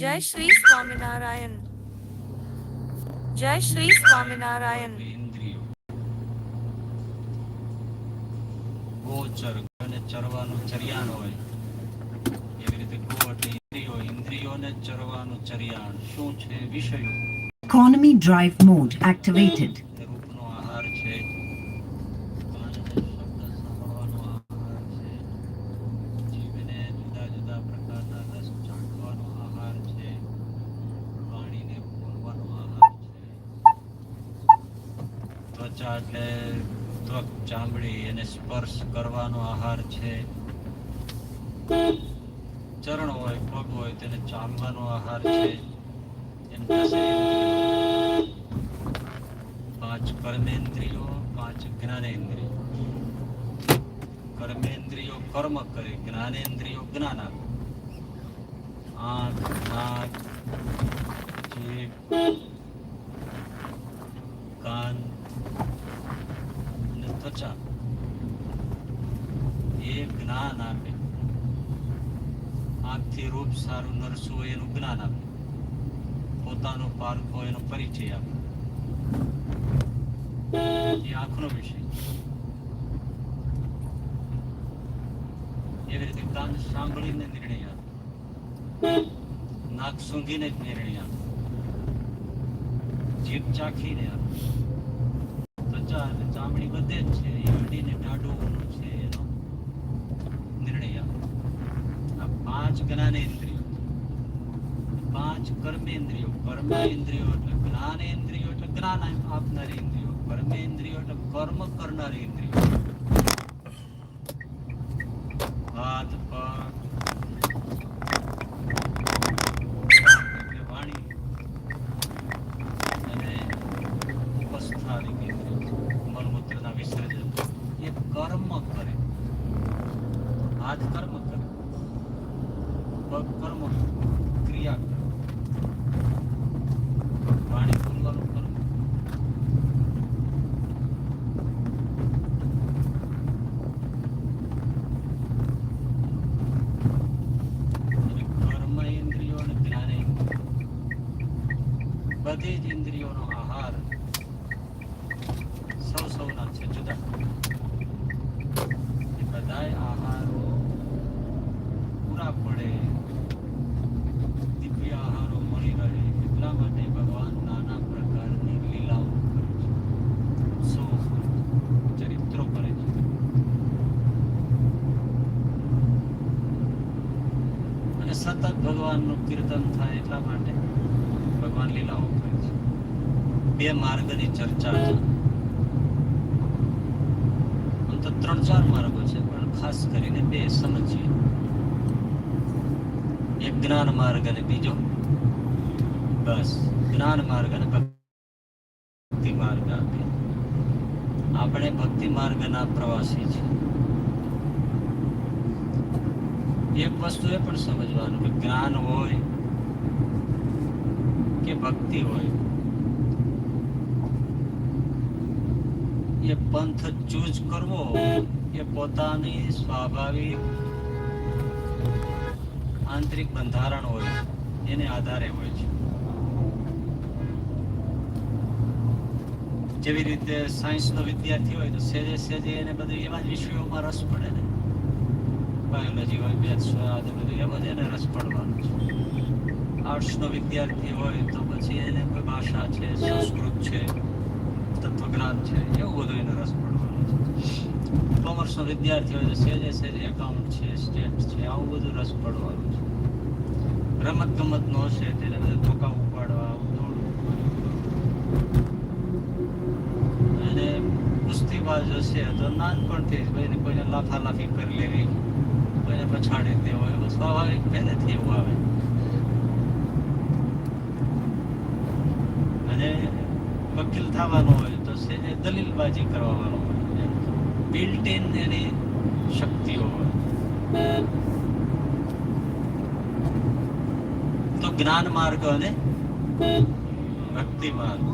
જય શ્રી સ્વામિનારાયણ. જય શ્રી સ્વામિનારાયણ. ગોચર અને ચરવાનું ચરિયાણ હોય. એવી રીતે ગો એટલે ઇન્દ્રિયો ઇન્દ્રિયોને ચરવાનું ચરિયાણ. શું છે વિષયો? Economy drive mode activated. તે રૂપનો આહાર છે કાનને શબ્દ સાંભળવાનો આહાર છે જીભને જુદા જુદા પ્રકારના રસ ચાખવાનો આહાર છે વાણીને બોલવાનો આહાર છે ત્વચા એટલે ત્વક ચામડી એને સ્પર્શ કરવાનો આહાર છે. ચરણ હોય, પગ હોય, તેને ચામવાનો આહાર છે. પાંચ કર્મેન્દ્રિયો, પાંચ જ્ઞાનેન્દ્રિયો. કર્મેન્દ્રિયો કર્મ કરે, જ્ઞાનેન્દ્રિયો જ્ઞાન આપે. આંખ, નાક જીભ કાન આંખનો વિષય એવી રીતે કાન સાંભળીને નિર્ણય આપે નાક સૂંઘીને જ નિર્ણય આપે જીભ ચાખીને આપે અને ચામડી બધે જ છે. એ અડીને ટાઢું છે એનો નિર્ણય. આ પાંચ જ્ઞાનેન્દ્રિયો. પાંચ કર્મેન્દ્રિયો. કર્મેન્દ્રિયો એટલે જ્ઞાનેન્દ્રિયો એટલે જ્ઞાન આપનારી ઇન્દ્રિયો. કર્મેન્દ્રિયો એટલે કર્મ કરનારી ઇન્દ્રિયો હાથ પગ એટલે વાણી અને ઉપસ્થાનિક ઇન્દ્રિયો મલમૂત્રના વિસર્જન એ કર્મ કરે હાથ કર્મ કરે પગ કર્મ ક્રિયા કરે વાણી બોલવાનું કર્મ અને કર્મ ઇન્દ્રિયો અને જ્ઞાન બધી જ ઇન્દ્રિયોનો આહાર સૌ સૌના છે જુદા એ બધાય આહારો પૂરા પડે દિવ્ય આહારો મળી રહે એટલા માટે ભગવાન નાના પ્રકારની લીલાઓ કરે છે ઉત્સવો કરે છે ચરિત્રો કરે છે અને સતત ભગવાનનું કીર્તન થાય એટલા માટે ભગવાન લીલાઓ કરે છે. બે માર્ગની ચર્ચા છે. ત્રણ ચાર માર્ગો છે, પણ ખાસ કરીને બે સમજીએ. એક જ્ઞાન માર્ગ અને બીજો બસ. જ્ઞાન માર્ગ અને ભક્તિ માર્ગ આપે. આપણે ભક્તિ માર્ગના પ્રવાસી છીએ. એક વસ્તુ એ પણ સમજવાનું કે જ્ઞાન હોય કે ભક્તિ હોય, એ પંથ ચૂઝ કરવો એ પોતાની સ્વાભાવિક આંતરિક બંધારણ હોય, એને આધારે હોય છે. જેવી રીતે સાયન્સનો વિદ્યાર્થી હોય તો સેજે સેજે એને બધું એવા જ વિષયોમાં રસ પડે ને. બાયોલોજી હોય મેથ્સ હોય આ બધું એમાં જ એને રસ પડવાનો છે. આર્ટ્સનો વિદ્યાર્થી હોય તો પછી એને કોઈ ભાષા છે, સંસ્કૃત છે, તત્વજ્ઞાન છે, એવું બધું એને રસ પડવાનો છે. કોમર્સનો વિદ્યાર્થી હોય તો સેજે સેજે એકાઉન્ટ છે સ્ટેટ છે, આવું બધું રસ પડવાનું છે. રમત ગમતનો હશે તેને બધું ધોકા ઉપાડવા દોડવું અને કુસ્તીબાજ હશે તો નાનપણથી જ કોઈને કોઈને લાફાલાફી કરી લેવી. કોઈને પછાડી દેવો એવું સ્વાભાવિક પહેલેથી એવું આવે. અને વકીલ થવાનું હોય તો દલીલબાજી કરવાનો હોય. બિલ્ટ ઇન એની શક્તિઓ હોય. તો જ્ઞાન માર્ગ અને ભક્તિ માર્ગ.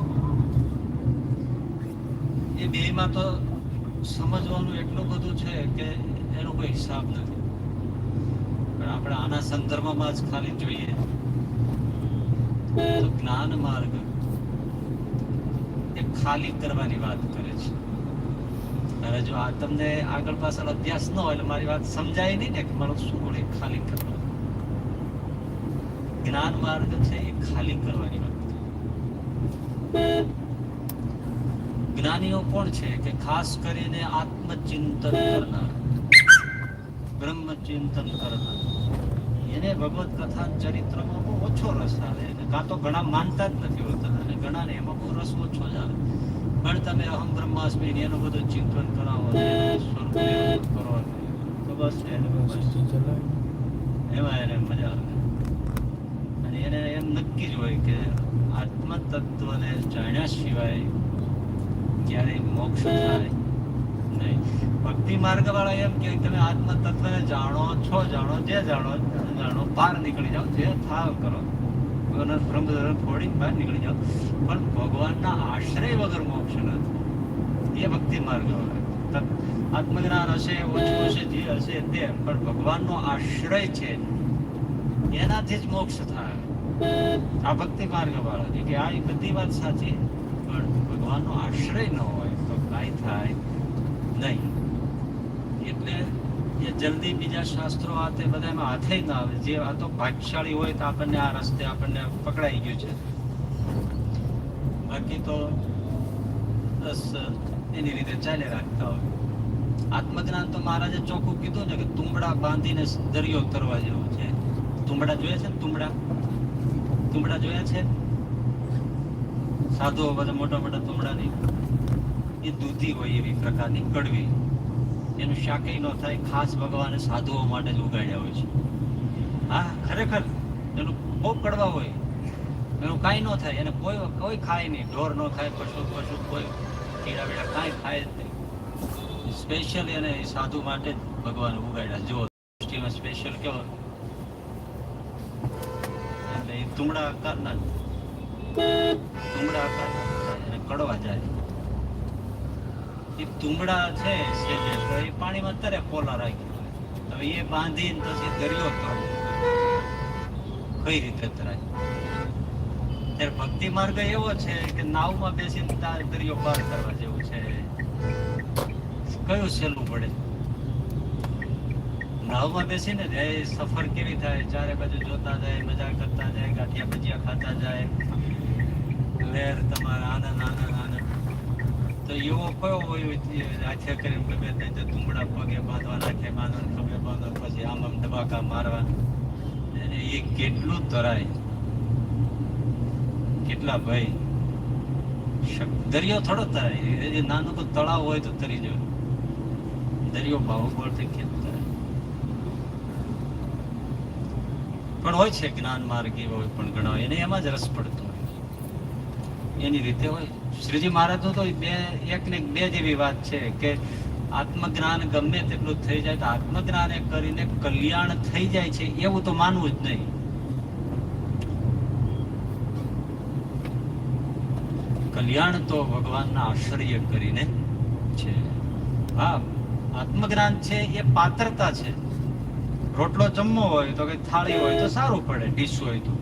એ બેમાં તો સમજવાનું એટલું બધું છે કે એનો કોઈ હિસાબ નથી. આપણે આના સંદર્ભમાં જ ખાલી જોઈએ. જ્ઞાન માર્ગ એ ખાલી કરવાની વાત કરે છે. અને જો આ તમને આગળ પાછળ અભ્યાસ ન હોય એટલે મારી વાત સમજાય નહીં ને કે મારું શું બોલે ખાલી કરવાનું. જ્ઞાન માર્ગ છે એ ખાલી કરવાની વાત. જ્ઞાનીઓ કોણ છે કે ખાસ કરીને આત્મચિંતન કરનાર? બ્રહ્મચિંતન કરનાર. એને ભગવત કથા ચરિત્રમાં બહુ ઓછો રસ આવે કાં તો ઘણા માનતા જ નથી હોતા અને ઘણાને એમાં બહુ રસ ઓછો જ આવે. પણ તમે અહમ બ્રહ્માસ્મી એનું બધું ચિંતન કરાવો સ્વરૂપ કરો તો બસ એને એમાં એને મજા આવે. અને એને એમ નક્કી જ હોય કે આત્મ તત્વને જાણ્યા સિવાય ક્યારેય મોક્ષ થાય. ભક્તિ માર્ગ વાળા એમ કે તમે આત્મ તત્વને જાણો છો, જાણો, જે જાણો જાણો બહાર નીકળી જાઓ, જે થાવ કરો. ભગવાનના બ્રહ્મ બહાર નીકળી જાઓ. પણ ભગવાનના આશ્રય વગર મોક્ષ નથી એ ભક્તિ માર્ગ આત્મજ્ઞાન હશે, ઓછું હશે, જે હશે તે, પણ ભગવાનનો આશ્રય છે. એનાથી જ મોક્ષ થાય. આ ભક્તિ માર્ગ વાળા કે આ બધી વાત સાચી, પણ ભગવાનનો આશ્રય ન હોય તો કાંઈ થાય નહીં. એટલે એ જલ્દી બીજા શાસ્ત્રો આ તે બધા એમાં હાથે ના આવે. જે આ તો ભાગ્યશાળી હોય તો આપણને આ રસ્તે આપણને પકડાઈ ગયું છે. બાકી તો બસ એની રીતે ચાલે રાખતા હોય. આત્મજ્ઞાન તો મહારાજે ચોખ્ખું કીધું ને કે તુંબડા બાંધીને દરિયો તરવા જેવો છે. તુંબડા જોયા છે ને તુંબડા? તુંબડા જોયા છે? સાધુઓ બધા મોટા મોટા તુંબડા નહીં એ દૂધી હોય એવી પ્રકારની કડવી. એનું શાકેય ન થાય, ખાસ ભગવાને સાધુઓ માટે જ ઉગાડ્યા હોય છે. હા, ખરેખર, એનું બહુ કડવા હોય. એનું કાંઈ ન થાય, એને કોઈ કોઈ ખાય નહીં. ઢોર ન ખાય, પશુ પશુ કોઈ કીડા બીડા કાંઈ ખાય જ નહીં. સ્પેશિયલ એને સાધુ માટે જ ભગવાન ઉગાડ્યા. જુઓ દૃષ્ટિમાં સ્પેશિયલ કેવો એટલે એ તુમડા આકારના. તુમડા આકારના કડવા જાય. એ તુમડા છે એ પાણીમાં તરે પોલા રાખી હવે એ બાંધીને પછી દરિયો તરો કઈ રીતે તરાય? ત્યારે ભક્તિ માર્ગ એવો છે કે નાવમાં બેસીને તાર દરિયો પાર કરવા જેવું છે. કયું સહેલું પડે? નાવમાં બેસીને જ એ સફર કેવી થાય? ચારે બાજુ જોતા જાય, મજા કરતા જાય, ગાંઠિયા ભજીયા ખાતા જાય. લહેર તમારા આનંદ આનંદ તો એવો કયો હોય હાથે કરીને ગમે તે તુંબડા પગે બાંધવા નાખે બાંધો ખભે બાંધો પછી આમ આમ ધબાકા મારવા એ કેટલું તરાય? કેટલા ભાઈ દરિયો થોડો તરાય. એ નાનું તો તળાવ હોય તો તરી જાય દરિયો બાહુબળથી કેટલું તરાય? પણ હોય છે જ્ઞાન માર્ગી હોય પણ ઘણા એને એમાં જ રસ પડતો હોય. એની રીતે હોય. શ્રીજી મહારાજનો તો બે, એક ને બે જેવી વાત છે કે આત્મજ્ઞાન ગમે તેટલું થઈ જાય, તો આત્મજ્ઞાન એ કરીને કલ્યાણ થઈ જાય છે એવું તો માનવું જ નહીં. કલ્યાણ તો ભગવાનના આશ્રય કરીને છે. હા, આત્મજ્ઞાન છે એ પાત્રતા છે. રોટલો જમવો હોય તો કે થાળી હોય તો સારું પડે, ડીશ હોય તો.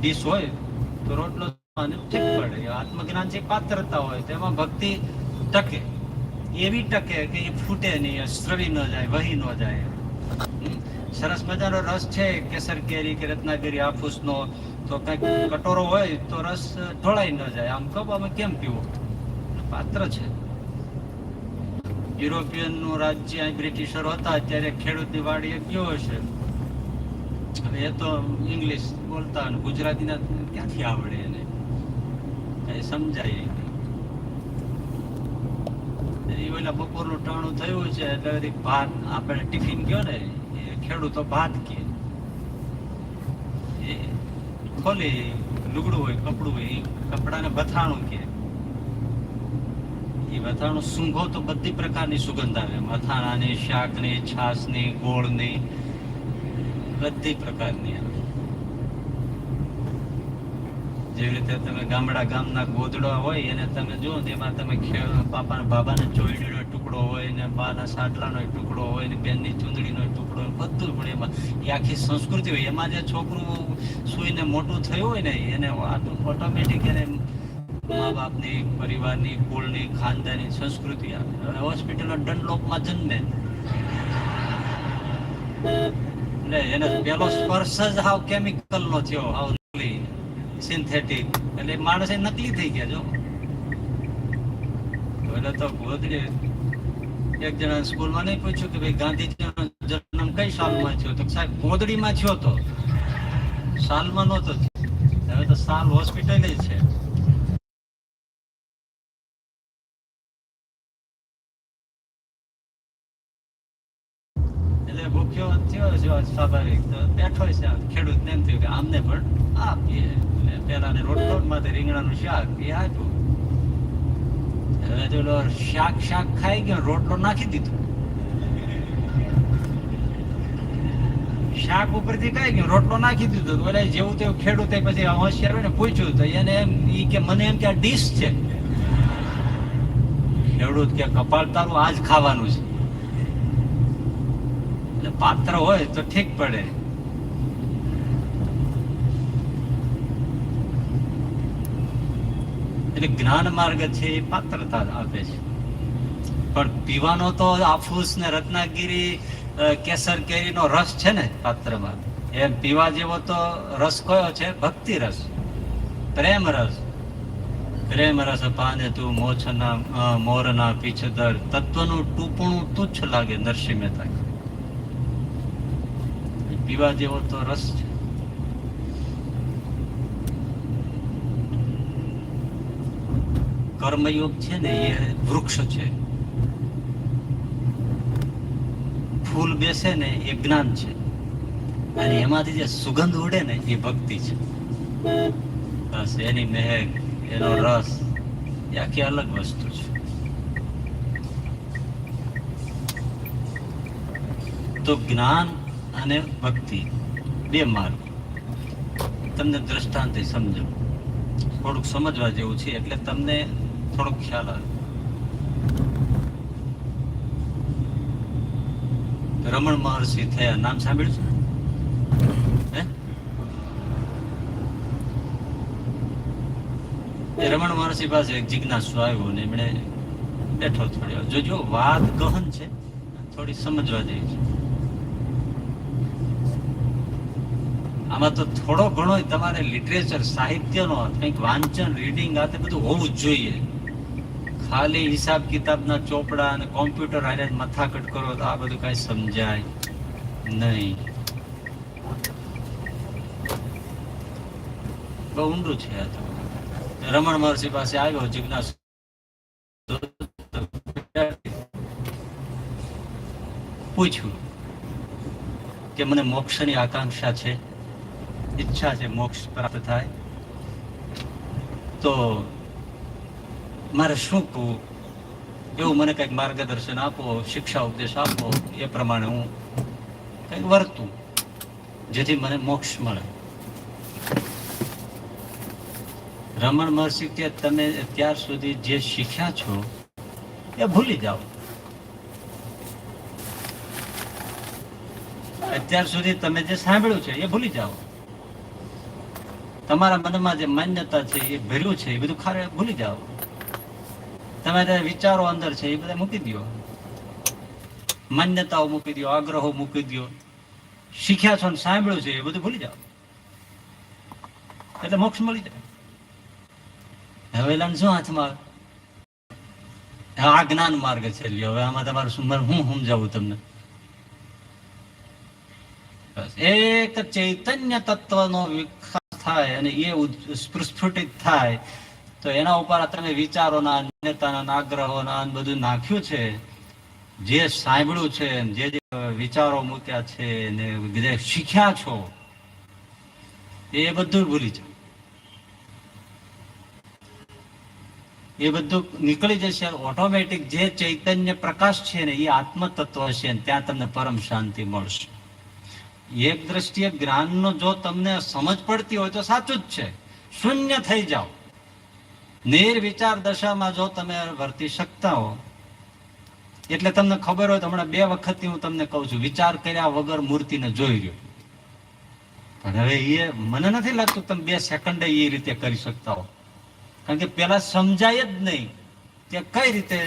ડીશ હોય તો રોટલો આત્મજ્ઞાન જે પાત્રતા હોય તેમાં ભક્તિ ટકે. એવી ટકે કે એ ફૂટે નહીં સ્રવી ન જાય, વહી ન જાય. સરસ મજાનો રસ છે કેસર કેરી કે રત્નાગીરી હાફૂસનો તો કંઈક કટોરો હોય તો રસ ઢોળાઈ ન જાય. આમ કહો અમે કેમ પીવો? પાત્ર છે. યુરોપિયનનું રાજ્ય અહીં બ્રિટિશરો હતા, ત્યારે ખેડૂતની વાડીએ ગયો હશે હવે એ તો ઇંગ્લિશ બોલતા અને ગુજરાતીના ક્યાંથી આવડે? કઈ સમજાય. બપોરનું ટાણું થયું છે, એટલે ભાત આપણે ટિફિન ગયો ને ખેડૂતો ભાત કે. એ ખોલી, લુગડું હોય, કપડું હોય એ કપડાને બથાણું કે. એ વથાણું સૂંઘો તો બધી પ્રકારની સુગંધ આવે. મથાણાની શાકની, છાશની, ગોળની, બધી પ્રકારની આવે. જેવી રીતે તમે ગામડા ગામના ગોદડા હોય એને તમે જુઓ તમે ખે- બાપાના બાબાના ચોયડીનો ટુકડો હોય ને બાના સાટલાનો ટુકડો હોય ને બેનની ચૂંદડીનો ટુકડો બધું પણ એમાં. એ આખી સંસ્કૃતિ હોય. એમાં જે છોકરું સૂઈને મોટું થયું હોય ને, એને ઓટોમેટિક એને મા બાપની પરિવારની, કુળની ખાનદાની સંસ્કૃતિ આવે અને હોસ્પિટલ ડનલોપમાં જન્મે. એટલે એને પેલો સ્પર્શ જ હાવ કેમિકલ નો થયો. હાવ સિન્થેટિક એટલે માણસ નકલી થઈ ગયા, જો. એટલે તો ગોદડી એક જણા સ્કૂલમાં નહીં પૂછ્યું કે ભાઈ, ગાંધીજીનો જન્મ કઈ સાલમાં થયો? તો સાહેબ, ગોદડીમાં થયો તો. સાલમાં નહોતો હવે તો સાલ હોસ્પિટલ છે. ભૂખ્યો થયો છે સ્વાભાવિક તો બેઠો છે. ખેડૂતને એમ થયું કે આમને પણ આપીએ એટલે પેલાને રોટલો માટે રીંગણાનું શાક એ આપ્યું શાક શાક ખાઈ ગયો રોટલો નાખી દીધો શાક ખાઈ ગયો રોટલો નાખી દીધો બોલે જેવું તેવું ખેડૂતે પછી હોશિયાર હોય ને પૂછ્યું તો એને એમ ઈ કે મને એમ કે આ ડીશ છે ખેડૂત કે કપાળ તારું આજ ખાવાનું છે એટલે પાત્ર હોય તો ઠીક પડે. એટલે જ્ઞાન માર્ગ છે એ પાત્રતા આપે છે. પણ પીવાનો તો આફૂસ ને રત્નાગીરી કેસર કેરીનો રસ છે ને પાત્રમાં. એમ પીવા જેવો તો રસ કયો છે? ભક્તિ રસ. પ્રેમ રસ. પ્રેમ રસ પાને તું મોછના મોરના પીછદર તત્વનું ટૂંપણું તુચ્છ લાગે નરસિંહ મહેતા. પીવા જેવો તો રસ છે. કર્મયોગ છે ને એ વૃક્ષ છે. ફૂલ બેસે ને એ જ્ઞાન છે. અને એમાંથી જે સુગંધ ઉડે ને એ ભક્તિ છે. બસ એની મહેક, એનો રસ, એ આખી અલગ વસ્તુ છે. તો જ્ઞાન અને ભક્તિ. બે માર્ગ. તમને દ્રષ્ટાંતે સમજો. થોડુંક સમજવા જેવું છે એટલે તમને થોડોક ખ્યાલ આવે. રમણ મહર્ષિ થયા. નામ સાંભળ્યું છે? એ રમણ મહર્ષિ પાસે એક જિજ્ઞાસુ આવ્યો ને એમણે બેઠો થોડ્યો જોજો, વાત ગહન છે. થોડી સમજવા જેવી છે. આમાં તો થોડો ઘણો તમારે લિટરેચર સાહિત્યનો કંઈક વાંચન રીડિંગ આ બધું હોવું જ જોઈએ. ખાલી હિસાબ કિતાબના ચોપડા અને કોમ્પ્યુટર હારે મથા મથાકટ કરો તો આ બધું કાંઈ સમજાય નહીં. બહુ ઊંડું છે આ તો. રમણ મહર્ષિ પાસે આવ્યો, જિજ્ઞાસ. પૂછ્યું કે મને મોક્ષની આકાંક્ષા છે? ઈચ્છા છે, મોક્ષ પ્રાપ્ત થાય, તો મારે શું કહું? એવું મને કંઈક માર્ગદર્શન આપો, શિક્ષા ઉપદેશ આપો, એ પ્રમાણે હું કંઈક વર્તું, જેથી મને મોક્ષ મળે. રમણ મહર્ષિ કે તમે અત્યાર સુધી જે શીખ્યા છો, એ ભૂલી જાઓ. અત્યાર સુધી તમે જે સાંભળ્યું છે, એ ભૂલી જાઓ. તમારા મનમાં જે માન્યતા છે, એ ભર્યું છે, એ બધું ખારે ભૂલી જાઓ. તમારા વિચારો અંદર છે, એ બધા મૂકી દો માન્યતાઓ મૂકી દો આગ્રહો મૂકી દો શીખ્યા છો ને સાંભળ્યું છે, એ બધું ભૂલી જાઓ. એટલે મોક્ષ મળી જાય. હવે એલાને શું હાથમાં? આ જ્ઞાન માર્ગ છે લ્યો, હવે આમાં તમારું શું હું સમજાવું તમને? એક ચૈતન્ય તત્વનો વિકાસ થાય અને એ ઉદ- થાય, તો એના ઉપર તમે વિચારોના માન્યતાના આગ્રહોના બધું નાખ્યું છે, જે સાંભળ્યું છે જે જે વિચારો મૂક્યા છે ને જે શીખ્યા છો, એ બધું ભૂલી જાઓ. એ બધું નીકળી જશે ઓટોમેટિક જે ચૈતન્ય પ્રકાશ છે ને એ આત્મ તત્વ છે ત્યાં તમને પરમ શાંતિ મળશે. એક દ્રષ્ટિએ જ્ઞાનનો જો તમને સમજ પડતી હોય તો સાચું જ છે. શૂન્ય થઈ જાઓ. નિર્વિચાર દશામાં જો તમે વર્તી શકતા હો, એટલે તમને ખબર હોય તો હમણાં બે વખતથી હું તમને કહું છું, વિચાર કર્યા વગર મૂર્તિને જોઈ રહ્યો પણ હવે એ મને નથી લાગતું તમે બે સેકન્ડે એ રીતે કરી શકતા હો. કારણ કે પેલા સમજાય જ નહીં કે કઈ રીતે